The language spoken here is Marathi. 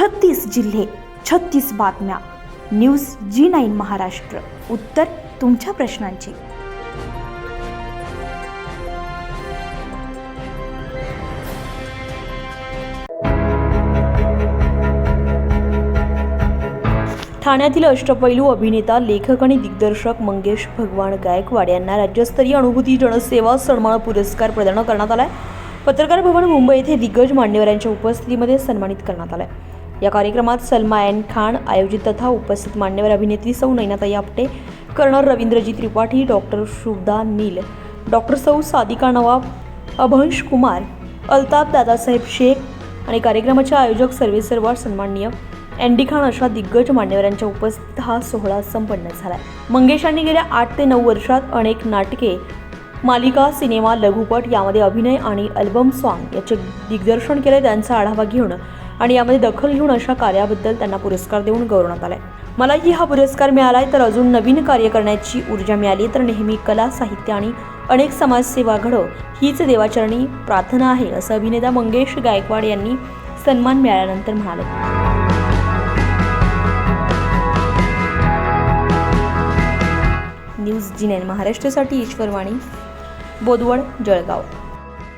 छत्तीस जिल्हे छत्तीस बातम्या. News G nine Maharashtra. उत्तर तुमच्या प्रश्नांची. ठाण्यातील अष्टपैलू अभिनेता लेखक आणि दिग्दर्शक मंगेश भगवान गायकवाड यांना राज्यस्तरीय अनुभूती जनसेवा सन्मान पुरस्कार प्रदान करण्यात आलाय. पत्रकार भवन मुंबई येथे दिग्गज मान्यवरांच्या उपस्थितीमध्ये सन्मानित करण्यात आलाय. या कार्यक्रमात सलमा एन खान आयोजित तथा उपस्थित मान्यवर अभिनेत्री सौ नैनाताई आपटे कर्नल रवींद्रजी त्रिपाठी डॉक्टर शुभदा नील डॉक्टर सौ सादिका नवाब अभंश कुमार अल्ताफ दादासाहेब शेख आणि कार्यक्रमाचे आयोजक सर्वेसर्वा सन्माननीय अँडी खान अशा दिग्गज मान्यवरांच्या उपस्थित हा सोहळा संपन्न झाला. मंगेशांनी गेल्या आठ ते नऊ वर्षात अनेक नाटके मालिका सिनेमा लघुपट यामध्ये अभिनय आणि अल्बम सॉन्ग याचे दिग्दर्शन केले. त्यांचा आढावा घेऊन आणि यामध्ये दखल घेऊन अशा कार्याबद्दल त्यांना पुरस्कार देऊन गौरवण्यात आलाय. मलाही हा पुरस्कार मिळालाय तर अजून नवीन कार्य करण्याची ऊर्जा मिळाली तर नेहमी कला साहित्य आणि अनेक समाजसेवा घडव हीच देवाचरणी प्रार्थना आहे असं अभिनेता मंगेश गायकवाड यांनी सन्मान मिळाल्यानंतर म्हणाले. न्यूज जी नाईन महाराष्ट्रासाठी ईश्वरवाणी बोदवड जळगाव.